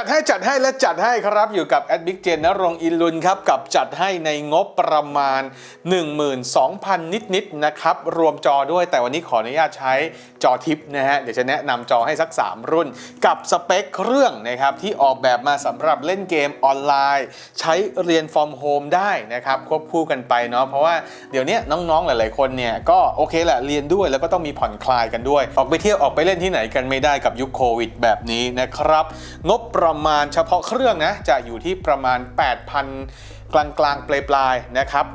จัดให้และจัดให้ครับอยู่กับแอดบิ๊กเจนนรงอินลุนครับกับจัดให้ในงบประมาณ 12,000 นิดๆนะครับ รวมจอด้วยแต่วันนี้ขออนุญาตใช้จอทิปนะฮะ เดี๋ยวจะแนะนำจอให้สัก 3 รุ่น กับสเปคเครื่องนะครับ ที่ออกแบบมาสำหรับเล่นเกมออนไลน์ ใช้เรียนฟอร์มโฮมได้นะครับ ควบคู่กันไปเนาะเพราะว่าเดี๋ยวนี้น้องๆหลาย ๆ คนเนี่ยก็โอเคแหละเรียนด้วยแล้วก็ต้องมีผ่อนคลายกันด้วย ออกไปเที่ยวออกไปเล่นที่ไหนกันไม่ได้กับยุคโควิดแบบนี้นะครับงบประมาณเฉพาะเครื่องนะจะอยู่ที่ประมาณ 8,000 กลางๆปลายๆนะครับ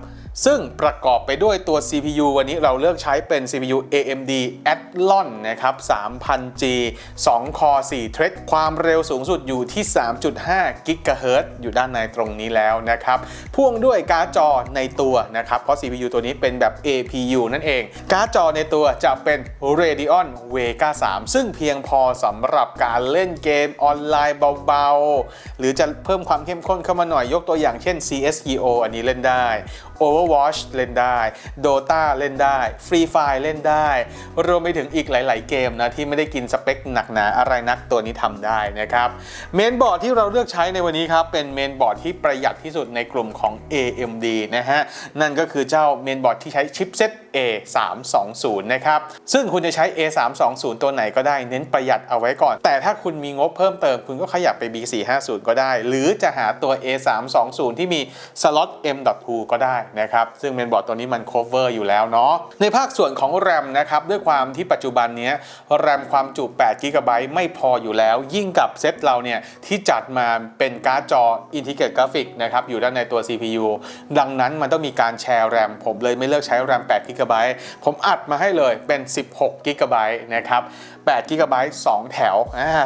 ซึ่งประกอบไปด้วยตัว CPU วันนี้เราเลือกใช้เป็น CPU AMD Athlon นะครับ 3000G 2 Core 4 Thread ความเร็วสูงสุดอยู่ที่ 3.5 GHz อยู่ด้านในตรงนี้แล้วนะครับ พ่วงด้วยการ์ดจอในตัวนะครับ เพราะ CPU ตัวนี้เป็นแบบ APU นั่นเอง การ์ดจอในตัวจะเป็น Radeon Vega 3 ซึ่งเพียงพอสำหรับการเล่นเกมออนไลน์เบาๆ หรือจะเพิ่มความเข้มข้นเข้ามาหน่อยยกตัวอย่างเช่น CSGO อันนี้เล่นได้ Overwatch เล่นได้ Dota เล่นได้ Free Fire เล่นได้ รวมไปถึงอีกหลาย ๆ เกมนะ ที่ไม่ได้กินสเปคหนักหนาอะไรนักตัวนี้ทำได้นะครับ เมนบอร์ดที่เราเลือกใช้ในวันนี้ครับ เป็นเมนบอร์ดที่ประหยัดที่สุดในกลุ่มของ AMD นะฮะ นั่นก็คือเจ้าเมนบอร์ดที่ใช้ชิปเซ็ต A320 นะครับ ซึ่งคุณจะใช้ A320 ตัวไหนก็ได้เน้นประหยัดเอาไว้ก่อน แต่ถ้าคุณมีงบเพิ่มเติมคุณก็ขยับไป B450 ก็ได้ หรือจะหาตัว A320 ที่มีสล็อต M.2 ก็ได้นะครับซึ่งเมนบอร์ดตัวนี้มัน cover อยู่แล้วเนาะในภาคส่วนของ RAM นะครับด้วยความที่ปัจจุบันนี้ย RAM ความจุ8 GB ไม่พออยู่แล้ว ยิ่งกับเซตเราเนี่ยที่จัดมาเป็นการ์ดจอ Integrated Graphic นะครับอยู่ด้านในตัว CPU ดังนั้นมันต้องมีการแชร์ RAM ผมเลยไม่เลือกใช้ RAM 8 GB ผมอัดมาให้เลยเป็น 16 GB นะครับ8 GB 2 แถว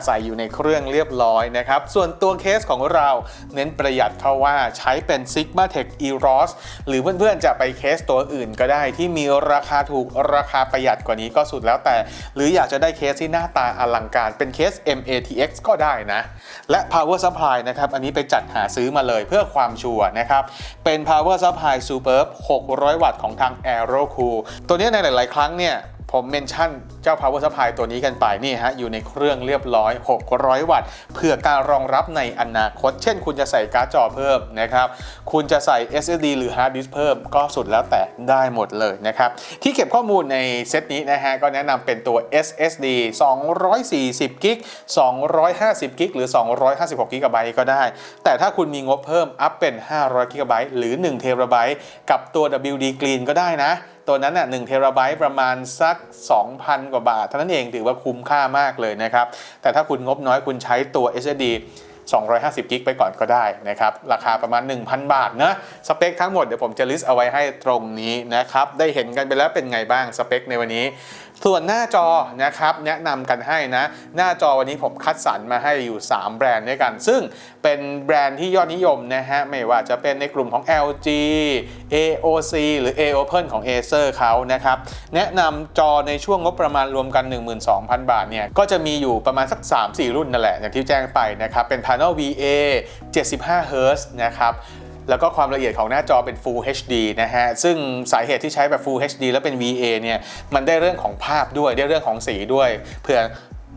ใส่อยู่ในเครื่องเรียบร้อยนะครับส่วนตัวเคสของเราเน้นประหยัดเขาว่าใช้เป็น Sigma Tech EROS หรือเพื่อนๆจะไปเคสตัวอื่นก็ได้ที่มีราคาถูกราคาประหยัดกว่านี้ก็สุดแล้วแต่ หรืออยากจะได้เคสที่หน้าตาอลังการเป็นเคส MATX ก็ได้นะ และ Power Supply นะครับอันนี้ไปจัดหาซื้อมาเลยเพื่อความชัวร์นะครับเป็น Power Supply Superb 600 วัตต์ของทาง Aero Cool ตัวนี้ในหลาย ๆ ครั้งเนี่ย ผมเมนชั่นเจ้า power supply ตัวนี้กันไปนี่ฮะอยู่ในเครื่องเรียบร้อย 600 วัตต์ เพื่อการรองรับในอนาคต เช่นคุณจะใส่การ์ดจอเพิ่มนะครับ คุณจะใส่ SSD หรือ hard disk เพิ่มก็สุดแล้วแต่ได้หมดเลยนะครับ ที่เก็บข้อมูลในเซตนี้นะฮะก็แนะนำเป็นตัว SSD 240กิก250กิกหรือ 256กิกะไบต์ก็ได้ แต่ถ้าคุณมีงบเพิ่มอัพเป็น 500กิกะไบต์หรือ1เทราไบต์กับตัว WD Green ก็ได้นะ ตัวนั้นน่ะหเทราไบต์ประมาณสัก 2,000 กว่าบาท เท่านั้นเองถือว่าคุ้มค่ามากเลยนะครับ แต่ถ้าคุณงบน้อยคุณใช้ตัว SSD 250 กิกไปก่อนก็ได้นะครับ ราคาประมาณ 1,000 บาทนะสเปคทั้งหมดเดี๋ยวผมจะลิสต์เอาไว้ให้ตรงนี้นะครับ ได้เห็นกันไปแล้วเป็นไงบ้างสเปคในวันนี้ ส่วนหน้าจอนะครับแนะนำกันให้นะหน้าจอวันนี้ผมคัดสรรมาให้อยู่ 3 แบรนด์ด้วยกัน ซึ่งเป็นแบรนด์ที่ยอดนิยมนะฮะไม่ว่าจะเป็นในกลุ่มของ LG AOC หรือ AOPEN ของ Acer เขานะครับแนะนำจอในช่วงงบประมาณรวมกัน 12,000 บาทเนี่ยก็จะมีอยู่ประมาณสัก 3-4 รุ่นนั่นแหละอย่างที่แจ้งไปนะครับเป็น Panel VA 75 Hz นะครับ แล้วก็ความละเอียดของหน้าจอเป็น Full HD นะฮะ ซึ่งสาเหตุที่ใช้แบบ Full HD แล้วเป็น VA เนี่ย มันได้เรื่องของภาพด้วย ได้เรื่องของสีด้วยเผื่อ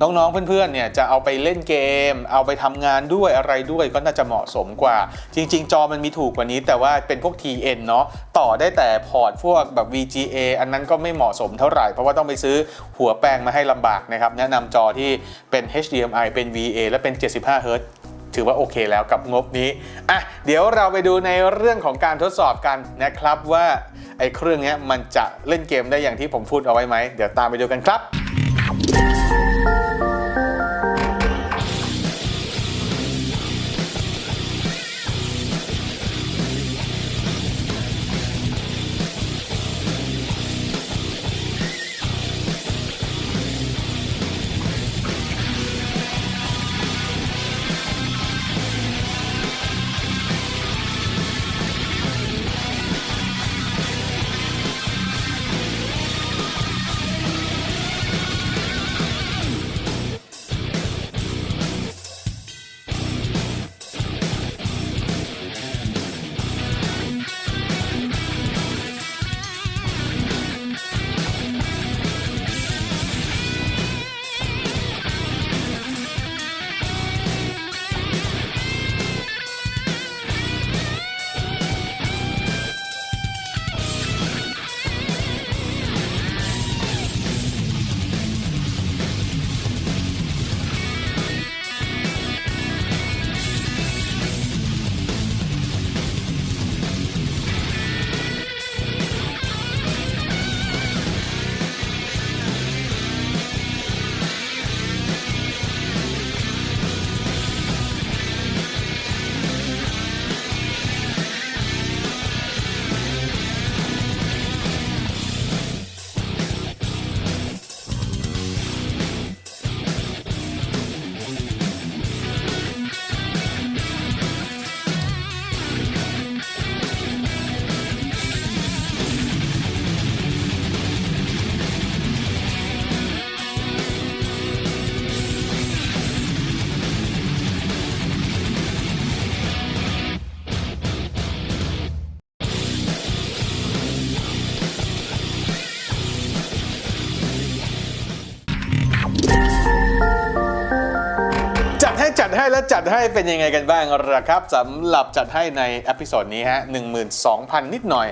น้องๆ เพื่อนๆ เนี่ยจะเอาไปเล่นเกม เอาไปทำงานด้วยอะไรด้วยก็น่าจะเหมาะสมกว่า จริง ๆ จอมันมีถูกกว่านี้ แต่ว่าเป็นพวก TN เนาะต่อได้แต่พอร์ตพวกแบบ VGA อันนั้นก็ไม่เหมาะสมเท่าไหร่ เพราะว่าต้องไปซื้อหัวแปลงมาให้ลำบากนะครับ แนะนำจอที่เป็น HDMI เป็น VA และเป็น 75 Hz ถือว่าโอเคแล้วกับงบนี้อะเดี๋ยวเราไปดูในเรื่องของการทดสอบกันนะครับว่าไอ้เครื่องนี้มันจะเล่นเกมได้อย่างที่ผมพูดเอาไว้ไหมเดี๋ยวตามไปดูกันครับ จัดให้และจัดให้เป็นยังไงกันบ้างล่ะครับสำหรับจัดให้ในอพิโซดนี้ฮะ12,000 นิดหน่อย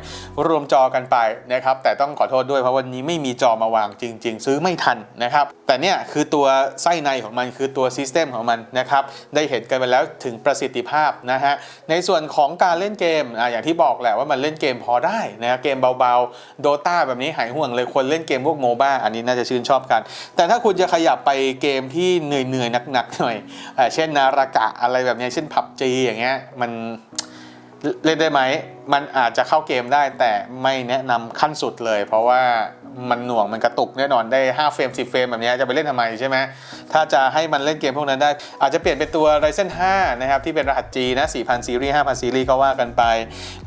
รวมจอกันไปนะครับ แต่ต้องขอโทษด้วยเพราะวันนี้ไม่มีจอมาวางจริง ๆ ซื้อไม่ทันนะครับ แต่เนี่ยคือตัวไส้ในของมันคือตัวซิสเต็มของมันนะครับ ได้เห็นกันไปแล้วถึงประสิทธิภาพนะฮะ ในส่วนของการเล่นเกมอะอย่างที่บอกแหละว่ามันเล่นเกมพอได้นะเกมเบาๆ Dota แบบนี้หายห่วงเลยคนเล่นเกมพวกโมบ้าอันนี้น่าจะชื่นชอบกัน แต่ถ้าคุณจะขยับไปเกมที่เหนื่อยๆหนักๆหน่อยเช่นนารากะอะไรแบบนี้เช่นผับจีอย่างเงี้ยมันเล่นได้ไหม มันอาจจะเข้าเกมได้แต่ไม่แนะนำขั้นสุดเลย เพราะว่ามันหน่วงมันกระตุกแน่นอนได้ 5 เฟรม 10 เฟรมแบบนี้จะไปเล่นทำไมใช่ไหมถ้าจะให้มันเล่นเกมพวกนั้นได้ อาจจะเปลี่ยนเป็นตัว Ryzen 5 นะครับ ที่เป็นรหัส G นะ 4,000 ซีรีส์ 5,000 ซีรีส์ก็ว่ากันไป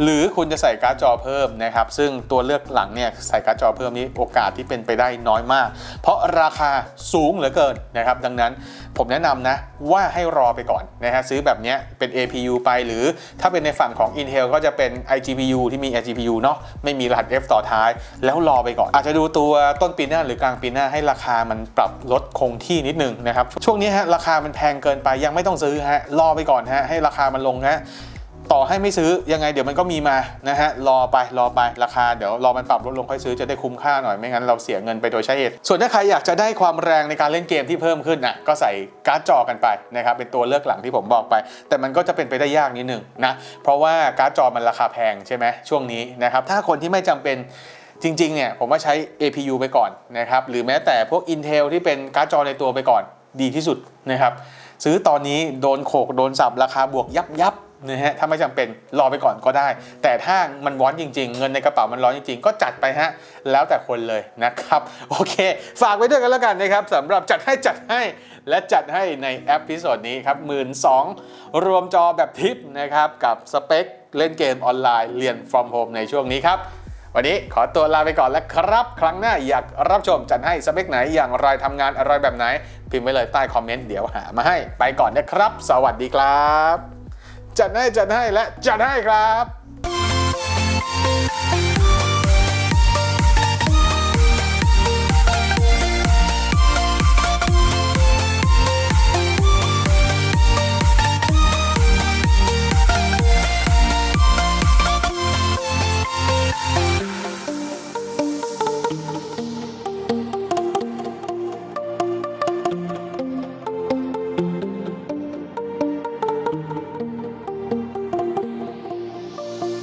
หรือคุณจะใส่การ์ดจอเพิ่มนะครับ ซึ่งตัวเลือกหลังเนี่ยใส่การ์ดจอเพิ่มนี้โอกาสที่เป็นไปได้น้อยมาก เพราะราคาสูงเหลือเกินนะครับดังนั้นผมแนะนำนะว่าให้รอไปก่อนนะฮะซื้อแบบนี้เป็น APU ไปหรือถ้าเป็นในฝั่งของ Intel ก็จะเป็น iGPU ที่มี iGPU เนาะไม่มีรหัส F ต่อท้าย แล้วรอไปก่อน อาจจะดูตัวต้นปีหน้าหรือกลางปีหน้าให้ราคามันปรับลดคงที่นิดนึงนะครับ ช่วงนี้ฮะราคามันแพงเกินไปยังไม่ต้องซื้อฮะรอไปก่อนฮะให้ราคามันลงฮะ ต่อให้ไม่ซื้อยังไงเดี๋ยวมันก็มีมานะฮะรอไปรอไปราคาเดี๋ยวรอมันปรับลดลงค่อยซื้อจะได้คุ้มค่าหน่อยไม่งั้นเราเสียเงินไปโดยใช้เหตุส่วนถ้าใครอยากจะได้ความแรงในการเล่นเกมที่เพิ่มขึ้นนะก็ใส่การ์ดจอกันไปนะครับเป็นตัวเลือกหลังที่ผมบอกไป แต่มันก็จะเป็นไปได้ยากนิดหนึ่งนะเพราะว่าการ์ดจอมันราคาแพงใช่ไหมช่วงนี้นะครับถ้าคนที่ไม่จำเป็นจริงๆเนี่ยผมว่าใช้ APU ไปก่อนนะครับหรือแม้แต่พวก Intel ที่เป็นการ์ดจอในตัวไปก่อนดีที่สุดนะครับซื้อตอนนี้โดนโขกโดนสับราคาบวกยับยับ นะฮะถ้าไม่จำเป็นรอไปก่อนก็ได้ แต่ถ้ามันร้อนจริง ๆ เงินในกระเป๋ามันร้อนจริง ๆ ก็จัดไปฮะแล้วแต่คนเลยนะครับ โอเค ฝากไว้ด้วยกันแล้วกันนะครับสำหรับจัดให้จัดให้และจัดให้ในแอปพิโซดนี้ครับหมื่นสองรวมจอแบบทิปนะครับ กับสเปค เล่นเกมออนไลน์เรียน from home ในช่วงนี้ครับ วันนี้ขอตัวลาไปก่อนแล้วครับ ครั้งหน้าอยากรับชมจัดให้สเปคไหนอย่างไรทำงานอะไรแบบไหน พิมพ์ไว้เลยใต้คอมเมนต์เดี๋ยวหามาให้ไปก่อนนะครับ สวัสดีครับ จัดให้จัดให้และจัดให้ครับ